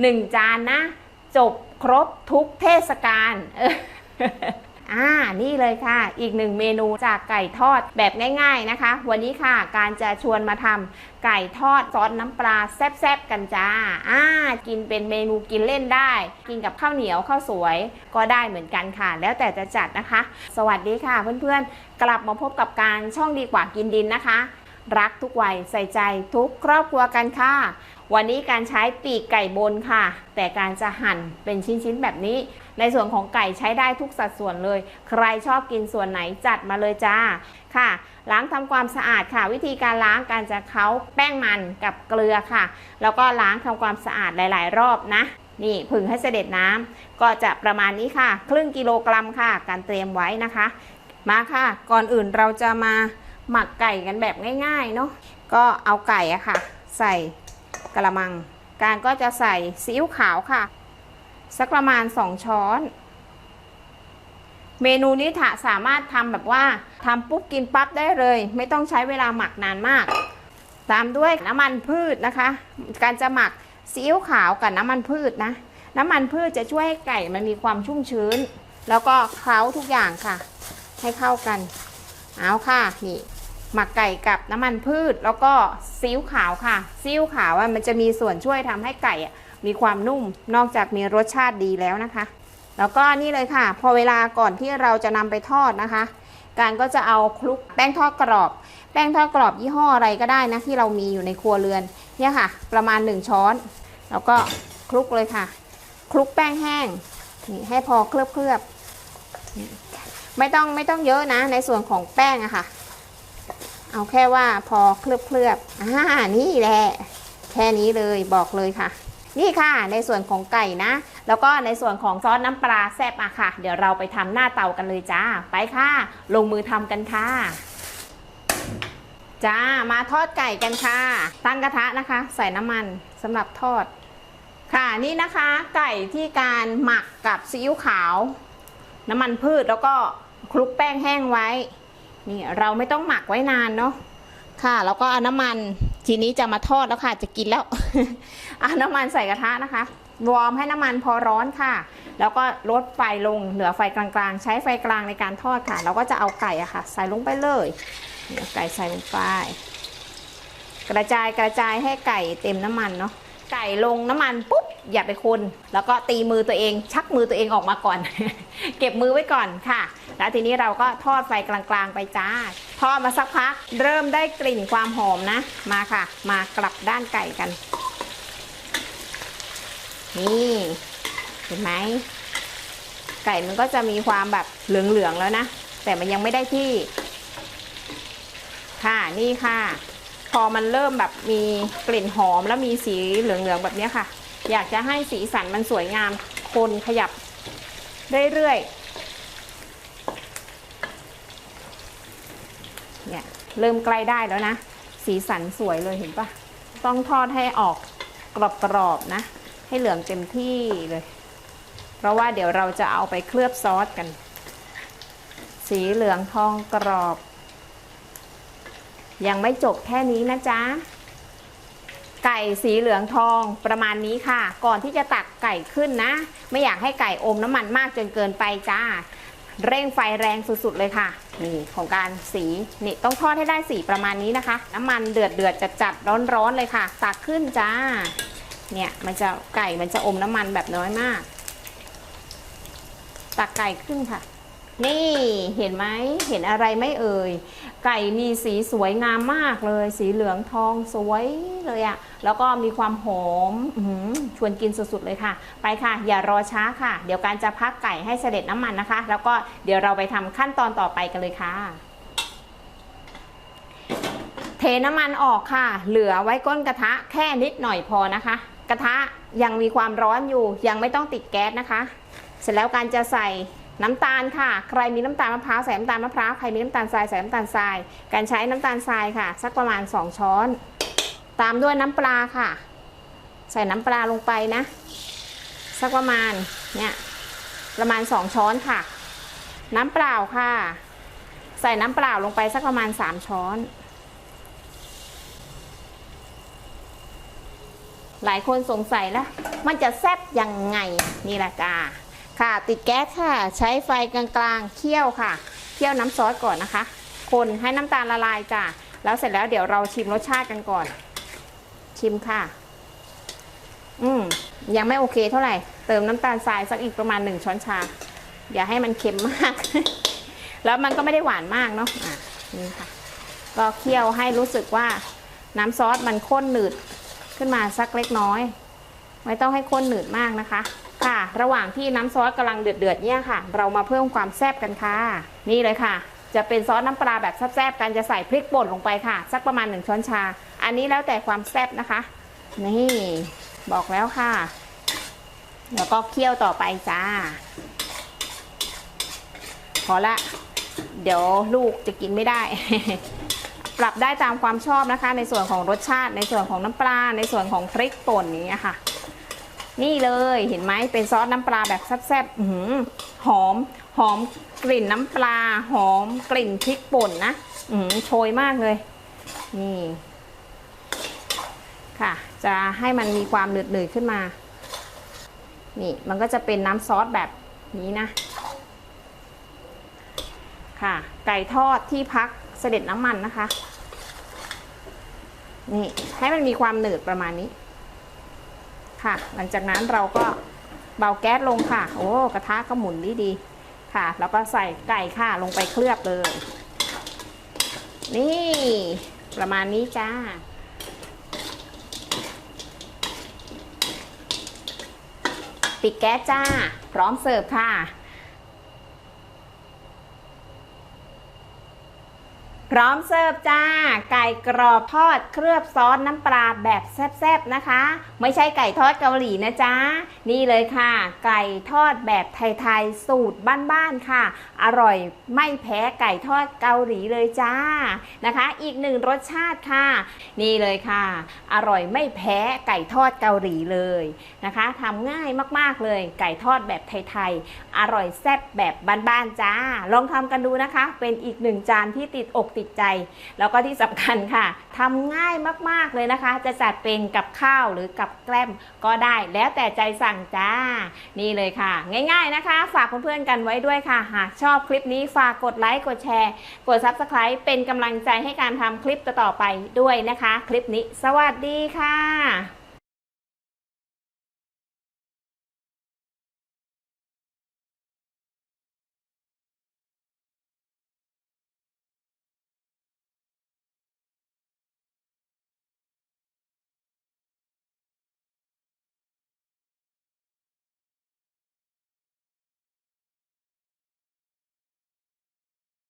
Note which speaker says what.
Speaker 1: หนึ่งจานนะ จบครบทุกเทศกาลเอออ่า นี่เลยค่ะ อีกหนึ่งเมนูจากไก่ทอดแบบง่ายๆนะคะ วันนี้ค่ะ การจะชวนมาทำไก่ทอดซอสน้ำปลาแซ่บๆกันจ้า อ่า กินเป็นเมนูกินเล่นได้ กินกับข้าวเหนียวข้าวสวยก็ได้เหมือนกันค่ะ แล้วแต่จะจัดนะคะ สวัสดีค่ะเพื่อนๆ กลับมาพบกับการช่องดีกว่ากินดินนะคะ รักทุกวัยใส่ใจทุกครอบครัวกันค่ะ วันนี้การใช้ปีกไก่บนค่ะ แต่การจะหั่นเป็นชิ้นๆแบบนี้ ในส่วนของไก่ใช้ได้ทุกสัดส่วนเลย ใครชอบกินส่วนไหนจัดมาเลยจ้าค่ะ ล้างทำความสะอาดค่ะ วิธีการล้างการจะเค้าแป้งมันกับเกลือค่ะ แล้วก็ล้างทำความสะอาดหลาย ๆ รอบนะนี่ผึ่งให้เสด็จน้ำก็จะประมาณนี้ค่ะ ครึ่งกิโลกรัมค่ะ การเตรียมไว้นะคะ มาค่ะ ก่อนอื่นเราจะมาหมักไก่กันแบบง่ายๆเนาะก็เอาไก่อะค่ะ ใส่ กระมัง การก็จะใส่ซีอิ๊วขาวค่ะ สักประมาณ 2 ช้อน เมนูนี้ถ้าสามารถทำแบบว่าทำปุ๊บกินปั๊บได้เลย ไม่ต้องใช้เวลาหมักนานมาก ตามด้วยน้ำมันพืชนะคะ การจะหมักซีอิ๊วขาวกับน้ำมันพืชนะ น้ำมันพืชจะช่วยให้ไก่มันมีความชุ่มชื้น แล้วก็เคล้าทุกอย่างค่ะ ให้เข้ากัน เอาค่ะนี่ หมักไก่กับน้ำมันพืช แล้วก็ซีอิ๊วขาวค่ะซีอิ๊วขาวอะมันจะมีส่วนช่วยทำให้ไก่มีความนุ่ม นอกจากมีรสชาติดีแล้วนะคะ แล้วก็นี่เลยค่ะ พอเวลาก่อนที่เราจะนำไปทอดนะคะ การก็จะเอาคลุกแป้งทอดกรอบ แป้งทอดกรอบยี่ห้ออะไรก็ได้นะที่เรามีอยู่ในครัวเรือนเนี่ยค่ะ ประมาณ 1 ช้อน แล้วก็คลุกเลยค่ะ คลุกแป้งแห้งนี่ให้พอเคลือบเคลือบๆไม่ต้องไม่ต้องเยอะนะในส่วนของแป้งอะค่ะ เอาแค่ว่าพอเคลือบเคลือบๆอ่านี่แหละ แค่นี้เลยบอกเลยค่ะ นี่ค่ะในส่วนของไก่นะ แล้วก็ในส่วนของซอสน้ำปลาแซ่บอะค่ะ เดี๋ยวเราไปทำหน้าเตากันเลยจ้า ไปค่ะ ลงมือทำกันค่ะจ้ามาทอดไก่กันค่ะ ตั้งกระทะนะคะ ใส่น้ำมันสำหรับทอด ค่ะนี่นะคะ ไก่ที่การหมักกับซีอิ๊วขาว น้ำมันพืชแล้วก็คลุกแป้งแห้งไว้ นี่เราไม่ต้องหมักไว้นานเนาะค่ะ แล้วก็เอาน้ำมันทีนี้จะมาทอดแล้วค่ะจะกินแล้วเอาน้ำมันใส่กระทะนะคะ วอร์มให้น้ำมันพอร้อนค่ะ แล้วก็ลดไฟลงเหลือไฟกลางๆ ใช้ไฟกลางในการทอดค่ะเราก็จะเอาไก่อะค่ะ ใส่ลงไปเลยนี่เอาไก่ใส่ลงไปกระจายกระจายให้ไก่เต็มน้ำมันเนาะไก่ลงน้ำมันปุ๊บ อย่าไปคน แล้วก็ตีมือตัวเอง ชักมือตัวเองออกมาก่อน เก็บมือไว้ก่อนค่ะ แล้วทีนี้เราก็ทอดไฟกลางๆ ไปจ้า ทอดมาสักพัก เริ่มได้กลิ่นความหอมนะ มาค่ะ มากลับด้านไก่กัน นี่เห็นไหมไก่มันก็จะมีความแบบเหลืองๆแล้วนะ แต่มันยังไม่ได้ที่ ค่ะนี่ค่ะ พอมันเริ่มแบบมีกลิ่นหอมแล้วมีสีเหลืองๆแบบนี้ค่ะ อยากจะให้สีสันมันสวยงามคนขยับเรื่อยๆเนี่ยเริ่มใกล้ได้แล้วนะ สีสันสวยเลยเห็นปะต้องทอดให้ออกกรอบๆนะ ให้เหลืองเต็มที่เลย เพราะว่าเดี๋ยวเราจะเอาไปเคลือบซอสกัน สีเหลืองทองกรอบ ยังไม่จบแค่นี้นะจ๊ะ ไก่สีเหลืองทองประมาณนี้ค่ะ ก่อนที่จะตักไก่ขึ้นนะ ไม่อยากให้ไก่อมน้ำมันมากจนเกินไปจ้า เร่งไฟแรงสุดๆเลยค่ะ นี่ของการสีนี่ต้องทอดให้ได้สีประมาณนี้นะคะ น้ำมันเดือดเดือดจัดจัดร้อนร้อนๆเลยค่ะ ตักขึ้นจ้า เนี่ยมันจะไก่มันจะอมน้ำมันแบบน้อยมาก ตักไก่ขึ้นค่ะ นี่เห็นไหมเห็นอะไรไม่เอ่ย ไก่มีสีสวยงามมากเลย สีเหลืองทองสวยเลยอะแล้วก็มีความหอมอชวนกินสุดๆเลยค่ะ ไปค่ะ อย่ารอช้าค่ะ เดี๋ยวการจะพักไก่ให้เสด็จน้ำมันนะคะ แล้วก็เดี๋ยวเราไปทำขั้นตอนต่อไปกันเลยค่ะเทน้ำมันออกค่ะ เหลือไว้ก้นกระทะแค่นิดหน่อยพอนะคะ กระทะยังมีความร้อนอยู่ ยังไม่ต้องติดแก๊สนะคะ เสร็จแล้วการจะใส่ น้ำตาลค่ะ ใครมีน้ำตาลมะพร้าวใส่น้ำตาลมะพร้าว ใครมีน้ำตาลทรายใส่น้ำตาลทราย การใช้น้ำตาลทรายค่ะ สักประมาณ 2 ช้อน ตามด้วยน้ำปลาค่ะ ใส่น้ำปลาลงไปนะ สักประมาณเนี่ยประมาณ 2 ช้อนค่ะ น้ำเปล่าค่ะ ใส่น้ำเปล่าลงไปสักประมาณ 3 ช้อน หลายคนสงสัยแล้วมันจะแซ่บยังไงนี่แหละจ้า ค่ะติดแก๊สค่ะ ใช้ไฟกลางๆเคี่ยวค่ะเคี่ยวน้ำซอสก่อนนะคะ คนให้น้ำตาลละลายจ้าแล้วเสร็จแล้วเดี๋ยวเราชิมรสชาติกันก่อน ชิมค่ะ อืมยังไม่โอเคเท่าไหร่ เติมน้ำตาลทรายสักอีกประมาณหนึ่งช้อนชา อย่าให้มันเค็มมาก แล้วมันก็ไม่ได้หวานมากเนาะอะนี่ค่ะ ก็เคี่ยวให้รู้สึกว่าน้ำซอสมันข้นหนืดขึ้นมาสักเล็กน้อย ไม่ต้องให้ข้นหนืดมากนะคะ ค่ะ ระหว่างที่น้ำซอสกำลังเดือดๆเนี่ยค่ะ เรามาเพิ่มความแซ่บกันค่ะ นี่เลยค่ะ จะเป็นซอสน้ำปลาแบบแซ่บๆกันจะใส่พริกป่นลงไปค่ะ สักประมาณหนึ่งช้อนชา อันนี้แล้วแต่ความแซ่บนะคะ นี่บอกแล้วค่ะ แล้วก็เคี่ยวต่อไปจ้า พอละ เดี๋ยวลูกจะกินไม่ได้ ปรับได้ตามความชอบนะคะ ในส่วนของรสชาติ ในส่วนของน้ำปลา ในส่วนของพริกป่นอย่างเงี้ค่ะ นี่เลยเห็นไหมเป็นซอสน้ำปลาแบบแซ่บๆหอมหอมกลิ่นน้ำปลาหอมกลิ่นพริกป่นนะอือหือโชยมากเลย นี่ ค่ะ จะให้มันมีความหนืดๆขึ้นมา นี่มันก็จะเป็นน้ำซอสแบบนี้นะ ค่ะ ไก่ทอดที่พักเสด็จน้ำมันนะคะ นี่ให้มันมีความหนืดประมาณนี้ ค่ะ หลังจากนั้นเราก็เบาแก๊สลงค่ะ โอ้กระทะก็หมุนดีดีค่ะ แล้วก็ใส่ไก่ค่ะลงไปเคลือบเลย นี่ประมาณนี้จ้าปิดแก๊สจ้า พร้อมเสิร์ฟค่ะ พร้อมเสิร์ฟจ้า ไก่กรอบทอดเคลือบซอสน้ำปลาแบบแซ่บๆนะคะ ไม่ใช่ไก่ทอดเกาหลีนะจ๊ะ นี่เลยค่ะ ไก่ทอดแบบไทยๆ สูตรบ้านๆค่ะ อร่อยไม่แพ้ไก่ทอดเกาหลีเลยจ้านะคะ อีกหนึ่งรสชาติค่ะ นี่เลยค่ะ อร่อยไม่แพ้ไก่ทอดเกาหลีเลยนะคะทำง่ายมากๆเลย ไก่ทอดแบบไทยๆอร่อยแซ่บแบบบ้านๆจ้า ลองทำกันดูนะคะ เป็นอีกหนึ่งจานที่ติดอกติดใจ แล้วก็ที่สำคัญค่ะทำง่ายมากๆเลยนะคะ จะจัดเป็นกับข้าวหรือกับแกล้มก็ได้แล้วแต่ใจสั่งจ้า นี่เลยค่ะ ง่ายๆนะคะ ฝากเพื่อนๆกันไว้ด้วยค่ะ หากชอบคลิปนี้ฝากกดไลค์กดแชร์กด Subscribe เป็นกำลังใจให้การทำคลิปต่อๆไปด้วยนะคะ คลิปนี้ สวัสดีค่ะ